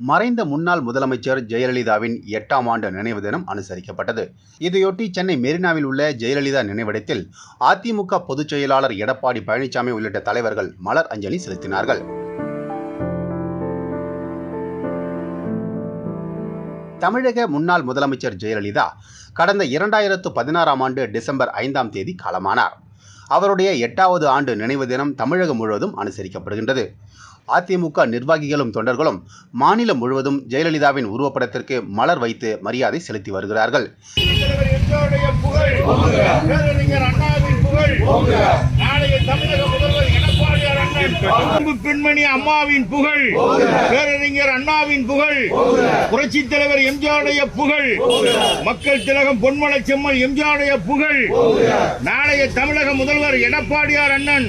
மறைந்த முன்னாள் முதலமைச்சர் ஜெயலலிதாவின் எட்டாம் ஆண்டு நினைவு தினம் அனுசரிக்கப்பட்டது. இதையொட்டி சென்னை மெரினாவில் உள்ள ஜெயலலிதா நினைவிடத்தில் அதிமுக பொதுச் செயலாளர் எடப்பாடி பழனிசாமி உள்ளிட்ட தலைவர்கள் மலர் அஞ்சலி செலுத்தினார்கள். தமிழக முன்னாள் முதலமைச்சர் ஜெயலலிதா கடந்த இரண்டாயிரத்து பதினாறாம் ஆண்டு டிசம்பர் ஐந்தாம் தேதி காலமானார். அவருடைய எட்டாவது ஆண்டு நினைவு தினம் தமிழகம் முழுவதும் அனுசரிக்கப்படுகின்றது அதிமுக நிர்வாகிகளும் தொண்டர்களும் மாநிலம் முழுவதும் ஜெயலலிதாவின் உருவப்படத்திற்கு மலர் வைத்து மரியாதை செலுத்தி வருகிறார்கள் தலைவர் எம்ஜிஆருடைய புகழ் பேரறிஞர் அண்ணாவின் புகழ் நாளைய தமிழக முதல்வர் எடப்பாடியார் அண்ணன் அன்பு பெண்மணி அம்மாவின் புகழ். பேரறிஞர் அண்ணாவின் புகழ். புரட்சி தலைவர் எம்ஜிஆருடைய புகழ். மக்கள் திலகம் பொன்மலை செம்மல் எம்ஜிஆருடைய புகழ். நாளைய தமிழக முதல்வர் எடப்பாடியார் அண்ணன்.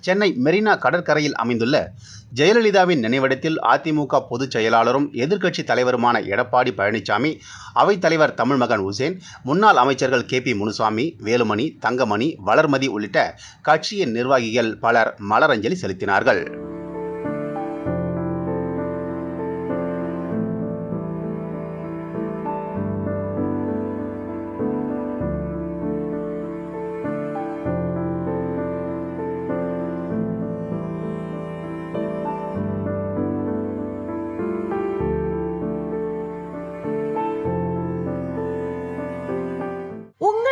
சென்னை மெரினா கடற்கரையில் அமைந்துள்ள ஜெயலலிதாவின் நினைவிடத்தில் அதிமுக பொதுச் செயலாளரும் எதிர்க்கட்சி தலைவருமான எடப்பாடி பழனிசாமி அவைத்தலைவர் தமிழ்மகன் உசேன் முன்னாள் அமைச்சர்கள் கே பி முனுசாமி வேலுமணி தங்கமணி வளர்மதி உள்ளிட்ட கட்சியின் நிர்வாகிகள் பலர் மலரஞ்சலி செலுத்தினார்கள்.